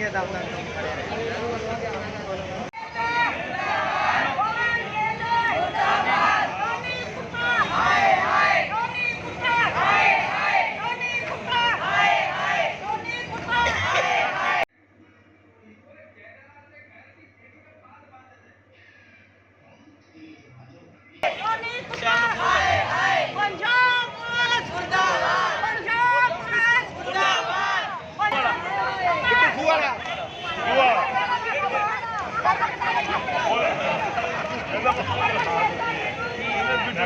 ਵਧੀਆ ਦਮ ਨਾਲ ਕੰਮ ਕਰਿਆ ਪੰਜਾਬ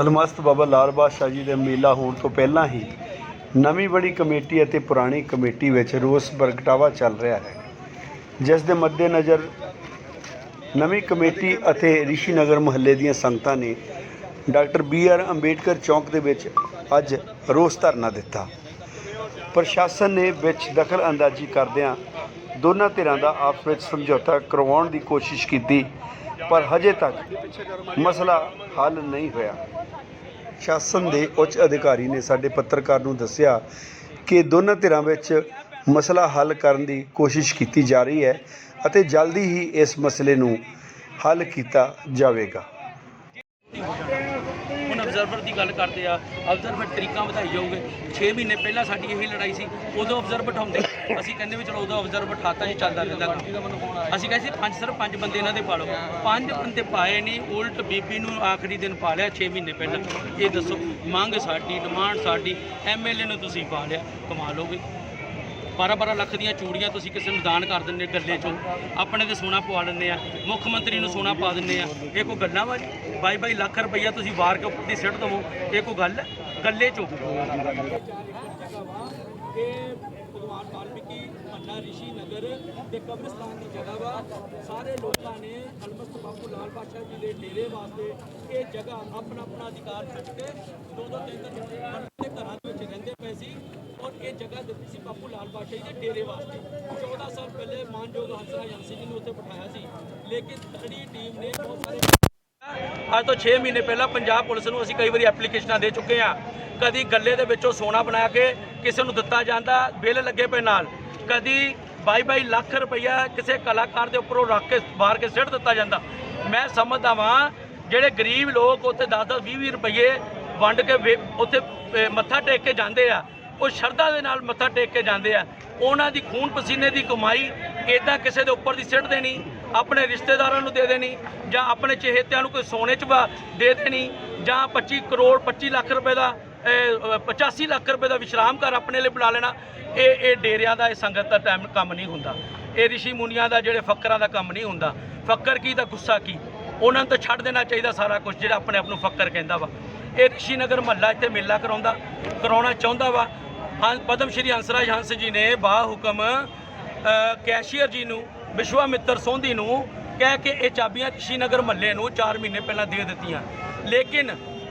ਅਲਮਸਤ ਬਾਬਾ ਲਾਲ ਬਾਦਸ਼ਾਹ ਜੀ ਦੇ ਮੇਲਾ ਹੋਣ ਤੋਂ ਪਹਿਲਾਂ ਹੀ ਨਵੀਂ ਬਣੀ ਕਮੇਟੀ ਅਤੇ ਪੁਰਾਣੀ ਕਮੇਟੀ ਵਿੱਚ ਰੋਸ ਪ੍ਰਗਟਾਵਾ ਚੱਲ ਰਿਹਾ ਹੈ। ਜਿਸ ਦੇ ਮੱਦੇਨਜ਼ਰ ਨਵੀਂ ਕਮੇਟੀ ਅਤੇ ਰਿਸ਼ੀ ਨਗਰ ਮੁਹੱਲੇ ਦੀਆਂ ਸੰਗਤਾਂ ਨੇ ਡਾਕਟਰ ਬੀ ਆਰ ਅੰਬੇਡਕਰ ਚੌਂਕ ਦੇ ਵਿੱਚ ਅੱਜ ਰੋਸ ਧਰਨਾ ਦਿੱਤਾ। ਪ੍ਰਸ਼ਾਸਨ ਨੇ ਵਿੱਚ ਦਖਲ ਅੰਦਾਜ਼ੀ ਕਰਦਿਆਂ ਦੋਨਾਂ ਧਿਰਾਂ ਦਾ ਆਪਸ ਵਿੱਚ ਸਮਝੌਤਾ ਕਰਵਾਉਣ ਦੀ ਕੋਸ਼ਿਸ਼ ਕੀਤੀ, ਪਰ ਹਜੇ ਤੱਕ ਮਸਲਾ ਹੱਲ ਨਹੀਂ ਹੋਇਆ। ਸ਼ਾਸਨ ਦੇ ਉੱਚ ਅਧਿਕਾਰੀ ਨੇ ਸਾਡੇ ਪੱਤਰਕਾਰ ਨੂੰ ਦੱਸਿਆ ਕਿ ਦੋਨਾਂ ਧਿਰਾਂ ਵਿੱਚ ਮਸਲਾ ਹੱਲ ਕਰਨ ਦੀ ਕੋਸ਼ਿਸ਼ ਕੀਤੀ ਜਾ ਰਹੀ ਹੈ ਅਤੇ ਜਲਦੀ ਹੀ ਇਸ ਮਸਲੇ ਨੂੰ ਹੱਲ ਕੀਤਾ ਜਾਵੇਗਾ। ਹੁਣ ਦੀ ਗੱਲ ਕਰਦੇ ਆ ਅਬਜ਼ਰਵਰ ਤਰੀਕਾਂ ਵਧਾਈ ਜਾਊਗੇ। 6 ਮਹੀਨੇ ਪਹਿਲਾਂ ਸਾਡੀ ਇਹੀ ਲੜਾਈ ਸੀ, ਉਦੋਂ ਅਬਜ਼ਰਵਰ ਬਿਠਾਉਂਦੇ। ਅਸੀਂ ਕਹਿੰਦੇ ਵੀ ਚਲੋ ਉਦੋਂ ਅਬਜ਼ਰਵਰ ਬਿਠਾਤਾ ਜੀ ਚੱਲਦਾ ਰਹਿੰਦਾ ਕੰਮ। ਅਸੀਂ ਕਹਿੰਦੇ ਸੀ, ਪੰਜ ਸਿਰਫ ਪੰਜ ਬੰਦੇ ਇਹਨਾਂ ਦੇ ਪਾ ਲਓ। ਪੰਜ ਬੰਦੇ ਪਾਏ ਨਹੀਂ, ਉਲਟ ਬੀਬੀ ਨੂੰ ਆਖਰੀ ਦਿਨ ਪਾ ਲਿਆ 6 ਮਹੀਨੇ ਪਹਿਲਾਂ। ਇਹ ਦੱਸੋ, ਮੰਗ ਸਾਡੀ ਡਿਮਾਂਡ ਸਾਡੀ ਐਮਐਲਏ ਨੂੰ ਤੁਸੀਂ ਪਾ ਲਿਆ, ਕਮਾਲ ਹੋ 12-12 ਲੱਖ ਦੀਆਂ ਚੂੜੀਆਂ ਤੁਸੀਂ ਕਿਸੇ ਨੂੰ ਦਾਨ ਕਰ ਦਿੰਦੇ ਗੱਲੇ ਚੋਂ। ਆਪਣੇ ਤੇ ਸੋਨਾ ਪਵਾ ਲੈਂਦੇ ਆ। ਮੁੱਖ ਮੰਤਰੀ ਨੂੰ ਸੋਨਾ ਪਾ ਦਿੰਦੇ ਆ। ਇਹ ਕੋਈ ਗੱਲਾਂ ਵਾ ਜੀ? ਬਾਈ ਬਾਈ ਲੱਖ ਰੁਪਈਆ ਤੁਸੀਂ ਵਾਰ ਕੇ ਉੱਪਰ ਸਿੱਟ ਦਵੋ। ਇਹ ਕੋਈ ਗੱਲ ਗੱਲੇ ਚੋਂ। ਭਗਵਾਨ ਵਾਲਮੀਕੀ ਮਹੱਲਾ ਰਿਸ਼ੀ ਨਗਰ ਤੇ ਕਬਰਸਤਾਨ ਦੀ ਜਗ੍ਹਾ ਵਾ। ਸਾਰੇ ਲੋਕਾਂ ਨੇ ਅਲਮਸਤ ਬਾਪੂ ਲਾਲ ਬਾਦਸ਼ਾਹ ਜੀ ਦੇ ਡੇਰੇ ਵਾਸਤੇ ਇਹ ਜਗ੍ਹਾ ਆਪਣਾ ਆਪਣਾ ਅਧਿਕਾਰ ਛੱਡ ਕੇ ਦੋ ਦੋ ਤਿੰਨ ਤਿੰਨ ਘਰਾਂ ਦੇ ਵਿੱਚ ਰਹਿੰਦੇ ਪਏ ਸੀ। ਔਰ ਇਹ ਜਗ੍ਹਾ ਦਿੱਤੀ ਸੀ ਬਾਪੂ ਲਾਲ ਬਾਦਸ਼ਾਹ ਦੇ ਡੇਰੇ ਵਾਸਤੇ। 14 ਸਾਲ ਪਹਿਲੇ ਮਾਨਯੋਗ ਹੰਸਰਾਜ ਹੰਸੀ ਜੀ ਨੂੰ ਉੱਥੇ ਬਿਠਾਇਆ ਸੀ। ਲੇਕਿਨ ਤਕੜੀ ਟੀਮ ਨੇ ਬਹੁਤ ਸਾਰੇ ਅੱਜ ਤੋਂ 6 ਮਹੀਨੇ ਪਹਿਲਾਂ ਪੰਜਾਬ ਪੁਲਿਸ ਨੂੰ ਅਸੀਂ ਕਈ ਵਾਰੀ ਐਪਲੀਕੇਸ਼ਨਾਂ ਦੇ ਚੁੱਕੇ ਹਾਂ। ਕਦੀ ਗੱਲੇ ਦੇ ਵਿੱਚੋਂ ਸੋਨਾ ਬਣਾ ਕੇ ਕਿਸੇ ਨੂੰ ਦਿੱਤਾ ਜਾਂਦਾ, ਬਿੱਲ ਲੱਗੇ ਪਏ ਨਾਲ। ਕਦੀ 22 ਲੱਖ ਰੁਪਈਆ ਕਿਸੇ ਕਲਾਕਾਰ ਦੇ ਉੱਪਰੋਂ ਰੱਖ ਕੇ ਬਾਹਰ ਕੇ ਸਿੱਟ ਦਿੱਤਾ ਜਾਂਦਾ। ਮੈਂ ਸਮਝਦਾ ਵਾਂ, ਜਿਹੜੇ ਗਰੀਬ ਲੋਕ ਉੱਥੇ 10-10 20-20 ਰੁਪਏ ਵੰਡ ਕੇ ਉੱਥੇ ਮੱਥਾ ਟੇਕ ਕੇ ਜਾਂਦੇ ਆ ਉਹ ਸ਼ਰਧਾ ਦੇ ਨਾਲ ਮੱਥਾ ਟੇਕ ਕੇ ਜਾਂਦੇ ਆ। ਉਹਨਾਂ ਦੀ ਖੂਨ ਪਸੀਨੇ ਦੀ ਕਮਾਈ ਇਦਾਂ ਕਿਸੇ ਦੇ ਉੱਪਰ ਦੀ ਸਿੱਟ ਦੇਣੀ ਆਪਣੇ ਰਿਸ਼ਤੇਦਾਰਾਂ ਨੂੰ ਦੇ ਦੇਣੀ ਜਾਂ ਆਪਣੇ ਚਹੇਤਿਆਂ ਨੂੰ ਕੋਈ ਸੋਨੇ 'ਚ ਵਾ- ਦੇ ਦੇਣੀ ਜਾਂ 25 ਕਰੋੜ 25 ਲੱਖ ਰੁਪਏ ਦਾ ਇਹ, 85 ਲੱਖ ਰੁਪਏ ਦਾ ਵਿਸ਼ਰਾਮ ਘਰ ਆਪਣੇ ਲਈ ਬਣਾ ਲੈਣਾ ਇਹ ਇਹ ਡੇਰਿਆਂ ਦਾ ਇਹ ਸੰਗਤ ਦਾ ਟਾਈਮ ਕੰਮ ਨਹੀਂ ਹੁੰਦਾ। ਇਹ ਰਿਸ਼ੀ ਮੁਨੀਆਂ ਦਾ ਜਿਹੜੇ ਫੱਕਰਾਂ ਦਾ ਕੰਮ ਨਹੀਂ ਹੁੰਦਾ। ਫੱਕਰ ਕੀ ਤਾਂ ਗੁੱਸਾ ਕੀ? ਉਹਨਾਂ ਨੂੰ ਤਾਂ ਛੱਡ ਦੇਣਾ ਚਾਹੀਦਾ ਸਾਰਾ ਕੁਝ ਜਿਹੜਾ ਆਪਣੇ ਆਪ ਨੂੰ ਫੱਕਰ ਕਹਿੰਦਾ ਵਾ। ਇਹ ਰਿਸ਼ੀ ਨਗਰ ਮਹੱਲਾ ਇੱਥੇ ਮੇਲਾ ਕਰਾਉਂਦਾ ਕਰਾਉਣਾ ਚਾਹੁੰਦਾ ਵਾ। ਹਾਂ, ਪਦਮ ਸ਼੍ਰੀ ਹੰਸਰਾਜ ਹੰਸ ਜੀ ਨੇ ਬਾ ਹੁਕਮ ਕੈਸ਼ੀਅਰ ਜੀ ਨੂੰ ਵਿਸ਼ਵਾ ਮਿੱਤਰ ਸੋਂਧੀ ਨੂੰ ਕਹਿ ਕੇ ਇਹ ਚਾਬੀਆਂ ਰਿਸ਼ੀਨਗਰ ਮਹੱਲੇ ਨੂੰ 4 ਮਹੀਨੇ ਪਹਿਲਾਂ ਦੇ ਦਿੱਤੀਆਂ। ਲੇਕਿਨ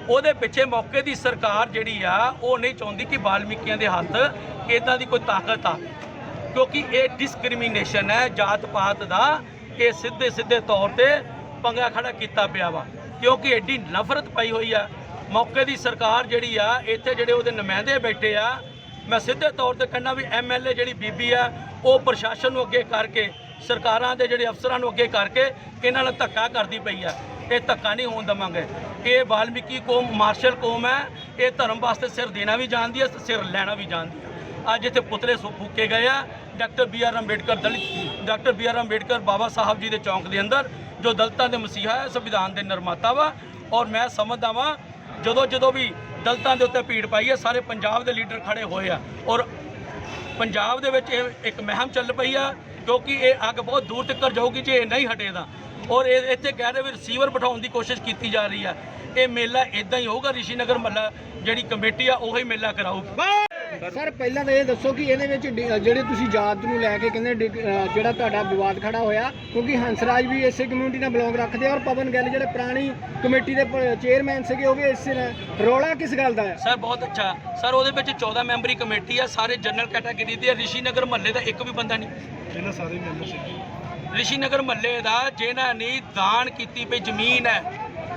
ਉਹਦੇ ਪਿੱਛੇ ਮੌਕੇ ਦੀ ਸਰਕਾਰ ਜਿਹੜੀ ਆ, ਉਹ ਨਹੀਂ ਚਾਹੁੰਦੀ ਕਿ ਵਾਲਮੀਕੀਆਂ ਦੇ ਹੱਥ ਇਦਾਂ ਦੀ ਕੋਈ ਤਾਕਤ ਆ। ਕਿਉਂਕਿ ਇਹ ਡਿਸਕ੍ਰਿਮੀਨੇਸ਼ਨ ਹੈ ਜਾਤ ਪਾਤ ਦਾ, ਇਹ ਸਿੱਧੇ ਸਿੱਧੇ ਤੌਰ ਤੇ ਪੰਗਾ ਖੜਾ ਕੀਤਾ ਪਿਆ ਵਾ। ਕਿਉਂਕਿ ਐਡੀ ਨਫ਼ਰਤ ਪਈ ਹੋਈ ਆ। ਮੌਕੇ ਦੀ ਸਰਕਾਰ ਜਿਹੜੀ ਆ, ਇੱਥੇ ਜਿਹੜੇ ਉਹਦੇ ਨੁਮਾਇੰਦੇ ਬੈਠੇ ਆ ਮੈਂ ਸਿੱਧੇ ਤੌਰ ਤੇ ਕਹਿੰਦਾ ਵੀ ਐਮਐਲਏ ਜਿਹੜੀ ਬੀਬੀ ਆ, ਉਹ ਪ੍ਰਸ਼ਾਸਨ ਨੂੰ ਅੱਗੇ ਕਰਕੇ, ਸਰਕਾਰਾਂ ਦੇ ਜਿਹੜੇ ਅਫਸਰਾਂ ਨੂੰ ਅੱਗੇ ਕਰਕੇ ਇਹਨਾਂ ਨਾਲ ਧੱਕਾ ਕਰਦੀ ਪਈ ਆ। ਇਹ ਧੱਕਾ ਨਹੀਂ ਹੋਣ ਦਵਾਂਗੇ। ਇਹ ਵਾਲਮੀਕੀ ਕੌਮ, ਮਾਰਸ਼ਲ ਕੌਮ ਹੈ। ਇਹ ਧਰਮ ਵਾਸਤੇ ਸਿਰ ਦੇਣਾ ਵੀ ਜਾਣਦੀ ਹੈ ਤੇ ਸਿਰ ਲੈਣਾ ਵੀ ਜਾਣਦੀ ਹੈ। ਅੱਜ ਇੱਥੇ ਪੁਤਲੇ ਸੁ ਫੂਕੇ ਗਏ ਆ। ਡਾਕਟਰ ਬੀ ਆਰ ਅੰਬੇਡਕਰ ਦਲਿਤ doctor B R Ambedkar Baba Sahib ji ਦੇ ਚੌਂਕ ਦੇ ਅੰਦਰ, ਜੋ ਦਲਤਾਂ ਦੇ ਮਸੀਹਾ ਹੈ, ਸੰਵਿਧਾਨ ਦੇ ਨਿਰਮਾਤਾ ਵਾ। ਔਰ ਮੈਂ ਸਮਝਦਾ ਵਾਂ ਜਦੋਂ ਜਦੋਂ ਵੀ ਦਲਤਾਂ ਦੇ ਉੱਤੇ ਭੀੜ ਪਾਈ ਹੈ, ਸਾਰੇ ਪੰਜਾਬ ਦੇ ਲੀਡਰ ਖੜੇ ਹੋਏ ਆ ਔਰ ਪੰਜਾਬ ਦੇ ਵਿੱਚ ਇਹ ਇੱਕ ਮਹਿਮ ਚੱਲ ਪਈ ਆ, ਕਿਉਂਕਿ ਇਹ ਅੱਗ ਬਹੁਤ ਦੂਰ ਤੱਕ ਜਾਊਗੀ ਜੇ ਇਹ ਨਹੀਂ ਹਟੇਦਾ ਔਰ ਇਹ ਇੱਥੇ ਕਹਿ ਰਹੇ ਵੀ ਰਿਸੀਵਰ ਬਿਠਾਉਣ ਦੀ ਕੋਸ਼ਿਸ਼ ਕੀਤੀ ਜਾ ਰਹੀ ਆ। ਇਹ ਮੇਲਾ ਇਦਾਂ ਹੀ ਹੋਊਗਾ ਰਿਸ਼ੀ ਨਗਰ ਮੱਲਾ ਜਿਹੜੀ ਕਮੇਟੀ ਆ, ਉਹੀ ਮੇਲਾ ਕਰਾਊਗੀ। ਸਰ ਪਹਿਲਾਂ ਤਾਂ ਇਹ ਦੱਸੋ ਕਿ ਇਹਦੇ ਵਿੱਚ ਡੀ- ਜਿਹੜੇ ਤੁਸੀਂ ਜਾਤ ਨੂੰ ਲੈ ਕੇ ਕਹਿੰਦੇ ਡੀ- ਅਹ ਜਿਹੜਾ ਤੁਹਾਡਾ ਵਿਵਾਦ ਖੜਾ ਹੋਇਆ ਕਿਉਂਕਿ ਹੰਸਰਾਜ ਵੀ ਇਸੇ ਕਮਿਊਨਿਟੀ ਨਾਲ ਬਿਲੋਂਗ ਰੱਖਦੇ ਆ ਔਰ ਪਵਨ ਗਿੱਲ ਜਿਹੜੇ ਪੁਰਾਣੀ ਕਮੇਟੀ ਦੇ ਚੇਅਰਮੈਨ ਸੀਗੇ ਉਹ ਵੀ ਇਸੇ ਨਾਲ ਰੌਲਾ ਕਿਸ ਗੱਲ ਦਾ ਹੈ? ਸਰ ਬਹੁਤ ਅੱਛਾ। ਸਰ ਉਹਦੇ ਵਿੱਚ 14 ਮੈਂਬਰੀ ਕਮੇਟੀ ਆ ਸਾਰੇ ਜਨਰਲ ਕੈਟਾਗਰੀ ਦੇ ਆ। ਰਿਸ਼ੀ ਨਗਰ ਮਹੱਲੇ ਦਾ ਇੱਕ ਵੀ ਬੰਦਾ ਨਹੀਂ। ਇਹਨਾਂ ਸਾਰੇ ਮੈਂਬਰ ਸੀ ਰਿਸ਼ੀ ਨਗਰ ਮਹੱਲੇ ਦਾ ਜਿਨ੍ਹਾਂ ਨੇ ਦਾਨ ਕੀਤੀ ਪਈ ਜ਼ਮੀਨ ਹੈ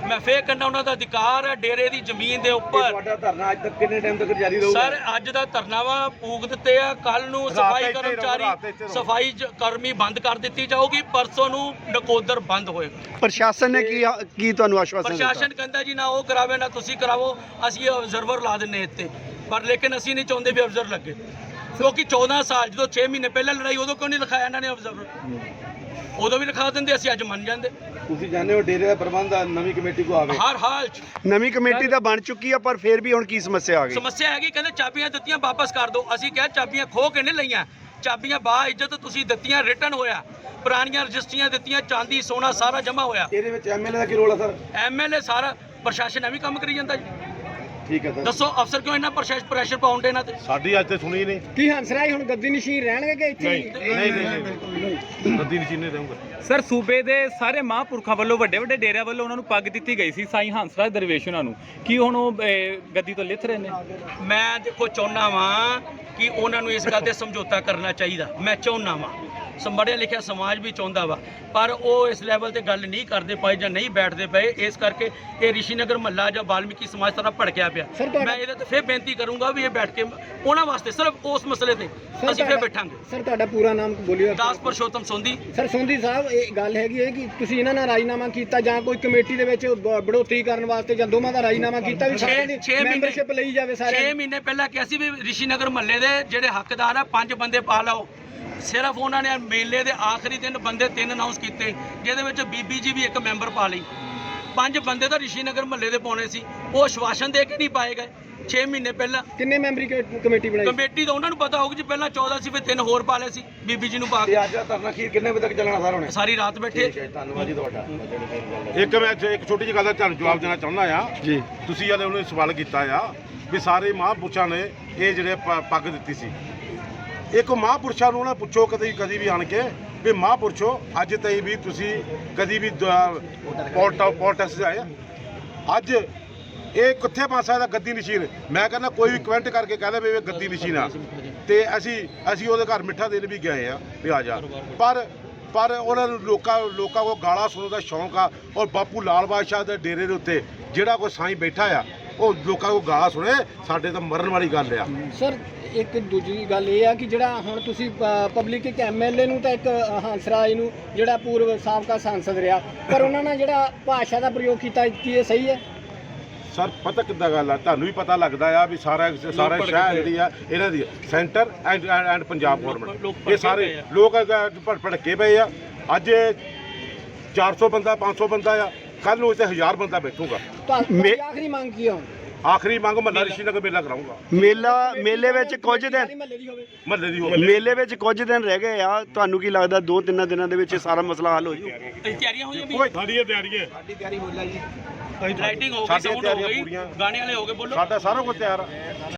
ਮੈਂ ਫੇਰ ਕਹਿੰਦਾ ਉਹਨਾਂ ਦਾ ਅਧਿਕਾਰ ਹੈ ਡੇਰੇ ਦੀ ਜ਼ਮੀਨ ਦੇ ਉੱਪਰ। ਤੁਹਾਡਾ ਧਰਨਾ ਅੱਜ ਤੱਕ ਕਿੰਨੇ ਟਾਈਮ ਤੱਕ ਜਾਰੀ ਸਰ ਅੱਜ ਦਾ ਧਰਨਾਵਾ ਪੂਗ ਦਿੱਤੇ ਆ ਕੱਲ ਨੂੰ ਸਫ਼ਾਈ ਕਰਮਚਾਰੀ। ਸਫ਼ਾਈ ਕਰਮੀ ਬੰਦ ਕਰ ਦਿੱਤੀ ਜਾਊਗੀ ਪਰਸੋਂ ਨੂੰ ਨਕੋਦਰ ਬੰਦ ਹੋਏਗਾ। ਪ੍ਰਸ਼ਾਸਨ ਨੇ ਕੀ ਕੀ ਤੁਹਾਨੂੰ ਆਸ਼ਵਾਸਨ ਪ੍ਰਸ਼ਾਸਨ ਕਹਿੰਦਾ ਜੀ ਨਾ ਉਹ ਕਰਾਵੇ ਨਾ ਤੁਸੀਂ ਕਰਾਵੋ ਅਸੀਂ ਆਬਜ਼ਰਵਰ ਲਾ ਦਿੰਨੇ ਇੱਥੇ। ਪਰ ਲੇਕਿਨ ਅਸੀਂ ਨਹੀਂ ਚਾਹੁੰਦੇ ਵੀ ਅਬਜ਼ਰਵਰ ਲੱਗੇ। ਕਿਉਂਕਿ 14 ਸਾਲ ਜਦੋਂ 6 ਮਹੀਨੇ ਪਹਿਲਾਂ ਲੜਾਈ ਉਦੋਂ ਕਿਉਂ ਨਹੀਂ ਲਿਖਾਇਆ ਇਹਨਾਂ ਨੇ ਅਬਜ਼ਰਵਰ ਉਦੋਂ ਵੀ ਲਿਖਾ ਦਿੰਦੇ ਅਸੀਂ ਅੱਜ ਮੰਨ ਜਾਂਦੇ। ਤੁਸੀਂ ਜਾਣਦੇ ਹੋ ਡੇਰੇ ਦਾ ਪ੍ਰਬੰਧ ਆ, ਨਵੀਂ ਕਮੇਟੀ ਕੋ ਆਵੇ। ਹਰ ਹਾਲ 'ਚ। ਨਵੀਂ ਕਮੇਟੀ ਤਾਂ ਬਣ ਚੁੱਕੀ ਆ ਪਰ ਫਿਰ ਵੀ ਹੁਣ ਕੀ ਸਮੱਸਿਆ ਆ ਗਈ? ਸਮੱਸਿਆ ਹੈਗੀ ਕਹਿੰਦੇ ਚਾਬੀਆਂ ਦਿੱਤੀਆਂ ਵਾਪਸ ਕਰ ਦਿਓ। ਅਸੀਂ ਕਿਹਾ ਚਾਬੀਆਂ ਖੋ ਕੇ ਨਹੀਂ ਲਈਆਂ। ਚਾਬੀਆਂ ਬਾ ਇੱਜ਼ਤ ਤੁਸੀਂ ਦਿੱਤੀਆਂ ਰਿਟਰਨ ਹੋਇਆ। ਪੁਰਾਣੀਆਂ ਰਜਿਸਟਰੀਆਂ ਦਿੱਤੀਆਂ ਚਾਂਦੀ ਸੋਨਾ ਸਾਰਾ ਜਮ੍ਹਾਂ ਹੋਇਆ। ਇਹਦੇ ਵਿੱਚ ਐਮਐਲਏ ਦਾ ਕੀ ਰੋਲ ਆ ਸਰ? ਐਮਐਲਏ ਸਾਰਾ ਪ੍ਰਸ਼ਾਸਨ ਐਵੇਂ ਕੰਮ ਕਰੀ ਜਾਂਦਾ ਜੀ। ਠੀਕ ਹੈ ਸਰ। ਦੱਸੋ ਅਫਸਰ ਕਿਉਂ ਇੰਨਾ ਪ੍ਰੈਸ਼ਰ ਪਾਉਂਦੇ ਇਹਨਾਂ ਤੇ? ਸਾਡੀ ਅੱਜ ਤੇ ਸੁਣੀ ਨਹੀਂ। ਕੀ ਹੰਸਰਾਜ ਹੁਣ ਗੱਦੀ ਨਸ਼ੀਨ ਰਹਿਣਗੇ ਕਿ ਇੱਥੇ ਹੀ? ਨਹੀਂ ਨਹੀਂ ਨਦੀ ਨਚੀਨੇ ਰਹੂੰਗਾ। ਸਰ ਸੂਬੇ ਦੇ ਸਾਰੇ ਮਹਾਂਪੁਰਖਾਂ ਵੱਲੋਂ ਵੱਡੇ ਵੱਡੇ ਡੇਰਿਆਂ ਵੱਲੋਂ ਉਹਨਾਂ ਨੂੰ ਪੱਗ ਦਿੱਤੀ ਗਈ ਸੀ ਸਾਈ ਹੰਸਰਾਜ ਦਰਵੇਸ਼ ਉਹਨਾਂ ਨੂੰ। ਕੀ ਹੁਣ ਉਹ ਅਹ, ਗੱਦੀ ਤੋਂ ਲਿਥ ਰਹੇ ਨੇ? ਮੈਂ ਦੇਖੋ ਚਾਹੁੰਦਾ ਵਾਂ ਕਿ ਉਹਨਾਂ ਨੂੰ ਇਸ ਗੱਲ ਤੇ ਸਮਝੌਤਾ ਕਰਨਾ ਚਾਹੀਦਾ। ਮੈਂ ਚਾਹੁੰਦਾ ਵਾਂ। ਸੰਭੜਿਆ ਲਿਖਿਆ ਸਮਾਜ ਵੀ ਚਾਹੁੰਦਾ ਵਾ। ਪਰ ਉਹ ਇਸ ਲੈਵਲ ਤੇ ਗੱਲ ਨਹੀਂ ਕਰਦੇ ਪਏ ਜਾਂ ਨਹੀਂ ਬੈਠਦੇ ਪਏ। ਇਸ ਕਰਕੇ ਇਹ ਰਿਸ਼ੀਨਗਰ ਮਹੱਲਾ ਜਾਂ ਵਾਲਮੀਕੀ ਸਮਾਜ ਤਰ੍ਹਾਂ ਭੜਕਿਆ ਪਿਆ। ਸਰ, ਮੈਂ ਇਹਦੇ ਤੇ ਫਿਰ ਬੇਨਤੀ ਕਰੂੰਗਾ ਵੀ ਇਹ ਬੈਠ ਕੇ ਉਹਨਾਂ ਵਾਸਤੇ ਸਿਰਫ ਉਸ ਮਸਲੇ ਤੇ ਸਰ, ਅਸੀਂ ਫਿਰ ਬੈਠਾਂਗੇ। ਸਰ ਤੁਹਾਡਾ ਪੂਰਾ ਨਾਮ ਬੋਲਿਓ। ਦਾਸ ਪਰਸ਼ੋਤਮ ਸੋਂਦੀ ਸਰ ਸੋਂਦੀ ਸਾਹਿਬ ਇਹ ਗੱਲ ਹੈਗੀ ਹੈ ਕਿ ਤੁਸੀਂ ਇਹਨਾਂ ਨਾਲ ਰਾਜੀਨਾਮਾ ਕੀਤਾ ਜਾਂ ਕੋਈ ਕਮੇਟੀ ਦੇ ਵਿੱਚ ਬੜੋਤਰੀ ਕਰਨ ਵਾਸਤੇ ਜਾਂ ਦੋਵਾਂ ਦਾ ਰਾਜੀਨਾਮਾ ਕੀਤਾ ਵੀ ਸਾਰਿਆਂ ਦੀ 6 ਮੈਂਬਰਸ਼ਿਪ ਲਈ ਜਾਵੇ 6 ਸਾਰਿਆਂ ਦੀ? ਮਹੀਨੇ ਪਹਿਲਾਂ ਕਿਹਾ ਸੀ ਵੀ ਰਿਸ਼ੀਨਗਰ ਮਹੱਲੇ ਦੇ ਜਿਹੜੇ ਹੱਕਦਾਰ ਆ ਪੰਜ ਬੰਦੇ ਪਾ ਲਓ। ਸਿਰਫ ਉਹਨਾਂ ਨੇ ਮੇਲੇ ਦੇ ਆਖਰੀ ਦਿਨ ਬੰਦੇ ਤਿੰਨ ਅਨਾਉਂਸ ਕੀਤੇ ਜਿਹਦੇ ਵਿੱਚ ਬੀਬੀ ਜੀ ਵੀ ਇੱਕ ਮੈਂਬਰ ਪਾ ਲਈ। ਪੰਜ ਬੰਦੇ ਤਾਂ ਰਿਸ਼ੀਨਗਰ ਮਹੱਲੇ ਦੇ ਪਾਉਣੇ ਸੀ। ਉਹ ਆਸ਼ਵਾਸਨ ਦੇ ਕੇ ਨਹੀਂ ਪਾਏ ਗਏ। 6 ਮਹੀਨੇ ਪਹਿਲਾਂ ਕਿੰਨੇ ਮੈਂਬਰੀ ਕਮੇਟੀ ਬਣਾਈ? ਕਮੇਟੀ ਤਾਂ ਉਹਨਾਂ ਨੂੰ ਪਤਾ ਹੋਊਗੀ ਜੀ ਪਹਿਲਾਂ 14 ਸੀ ਫਿਰ ਤਿੰਨ ਹੋਰ ਪਾ ਲਏ ਸੀ ਬੀਬੀ ਜੀ ਨੂੰ ਪਾ ਕੇ। ਅੱਜ ਦਾ ਧਰਨਾ ਖੀਰ ਕਿੰਨੇ ਵਜੇ ਤੱਕ ਚੱਲਣਾ ਸਰ ਹੁਣੇ? ਸਾਰੀ ਰਾਤ ਬੈਠੇ। ਧੰਨਵਾਦ ਜੀ ਤੁਹਾਡਾ। ਇੱਕ ਮੈਂ ਇੱਕ ਛੋਟੀ ਜਿਹੀ ਗੱਲ ਦਾ ਤੁਹਾਨੂੰ ਜਵਾਬ ਦੇਣਾ ਚਾਹੁੰਦਾ ਆ ਜੀ। ਤੁਸੀਂ ਹਲੇ ਉਹਨੂੰ ਸਵਾਲ ਕੀਤਾ ਆ ਵੀ ਸਾਰੇ ਮਹਾਂਪੁਰਸ਼ਾਂ ਨੇ ਇਹ ਜਿਹੜੇ ਪੱਗ ਦਿੱਤੀ ਸੀ। ਇੱਕ ਮਹਾਂਪੁਰਸ਼ਾਂ ਨੂੰ ਨਾ ਪੁੱਛੋ ਕਦੇ, ਕਦੀ ਵੀ ਆਣ ਕੇ ਵੀ ਮਹਾਂਪੁਰਸ਼ੋ, ਅੱਜ ਤਾਈ ਵੀ ਤੁਸੀਂ ਕਦੀ ਵੀ ਪੋਲਟਿਕਸ ਆਏ ਆ? ਅੱਜ ਇਹ ਕਿੱਥੇ ਪਾ ਸਕਦਾ ਗੱਦੀ ਨਸ਼ੀਨ ਮੈਂ ਕਹਿੰਦਾ ਕੋਈ ਵੀ ਕਮੈਂਟ ਕਰਕੇ ਕਹਦਾ ਵੀ ਇਹ ਗੱਦੀ ਨਸ਼ੀਨ ਆ। ਤੇ ਅਸੀਂ ਅਸੀਂ ਉਹਦੇ ਘਰ ਮਿੱਠਾ ਦੇਣ ਵੀ ਗਏ ਆ ਵੀ ਆ ਜਾ। ਪਰ ਪਰ ਉਹਨਾਂ ਨੂੰ ਲੋਕਾਂ ਲੋਕਾਂ ਕੋ ਗਾਲਾਂ ਸੁਣਨ ਦਾ ਸ਼ੌਂਕ ਆ। ਔਰ ਬਾਪੂ ਲਾਲ ਬਾਦਸ਼ਾਹ ਦੇ ਡੇਰੇ ਦੇ ਉੱਤੇ ਜਿਹੜਾ ਕੋਈ ਸਾਈਂ ਬੈਠਾ ਆ ਉਹ ਲੋਕਾਂ ਕੋ ਗਾਲਾਂ ਸੁਣੇ ਸਾਡੇ ਤਾਂ ਮਰਨ ਵਾਲੀ ਗੱਲ ਆ। ਸਰ ਇੱਕ ਦੂਜੀ ਗੱਲ ਇਹ ਆ ਕਿ ਜਿਹੜਾ ਹੁਣ ਤੁਸੀਂ ਪਬਲਿਕ ਇੱਕ ਐਮਐਲਏ ਨੂੰ ਤਾਂ ਇੱਕ ਹੰਸਰਾਜ ਨੂੰ ਜਿਹੜਾ ਪੂਰਵ ਸਾਬਕਾ ਸੰਸਦ ਰਿਹਾ ਪਰ ਉਹਨਾਂ ਨਾਲ ਜਿਹੜਾ ਭਾਸ਼ਾ ਦਾ ਪ੍ਰਯੋਗ ਕੀਤਾ ਕੀ ਇਹ ਸਹੀ ਹੈ? ਸਰ ਪਤਾ ਕਿੱਦਾਂ ਗੱਲ ਆ? ਤੁਹਾਨੂੰ ਵੀ ਪਤਾ ਲੱਗਦਾ ਆ ਵੀ ਸਾਰਾ ਸਾਰਾ ਸ਼ਹਿਰ ਜਿਹੜੀ ਆ ਇਹਨਾਂ ਦੀ centre and and Punjab government ਇਹ ਸਾਰੇ। ਲੋਕ ਭੜ ਭੜਕੇ ਪਏ ਆ। ਅੱਜ ਇਹ 400 ਬੰਦਾ 500 ਬੰਦਾ ਆ। ਕੱਲ ਨੂੰ ਇੱਥੇ 1000 ਬੰਦਾ ਬੈਠੂਗਾ। ਤੁਹਾਡੀ ਆਖਰੀ ਮੰਗ ਕੀ ਆ ਆਖਰੀ ਮੰਗ ਮਹੱਲਾ ਰਿਸ਼ੀ ਨਗਰ ਮੇਲਾ ਕਰਾਉਂਗਾ ਮੇਲਾ ਮੇਲੇ ਵਿੱਚ ਕੁਝ ਦਿਨ ਮਹੱਲੇ ਦੀ ਹੋਵੇ। ਮਹੱਲੇ ਦੀ ਹੋਵੇ। ਮੇਲੇ ਵਿੱਚ ਕੁਝ ਦਿਨ ਰਹਿ ਗਏ ਆ। ਤੁਹਾਨੂੰ ਕੀ ਲੱਗਦਾ ਦੋ ਤਿੰਨਾਂ ਦਿਨਾਂ ਦੇ ਵਿੱਚ ਇਹ ਸਾਰਾ ਮਸਲਾ ਹੱਲ ਹੋ ਜੂ? ਤਿਆਰੀਆਂ ਹੋਈਆਂ ਵੀ ਸਾਡੀ ਤਿਆਰੀ ਹੈ ਲਾਈਟਿੰਗ ਹੋ ਗਈ ਸਾਊਂਡ ਹੋ ਤਿਆਰੀਆਂ ਗਈ ਪੂਰੀਆਂ। ਗਾਣੇ ਵਾਲੇ ਹੋ ਗਏ ਬੋਲੋ। ਸਾਡਾ ਸਾਰਾ ਕੁਝ ਤਿਆਰ ਆ।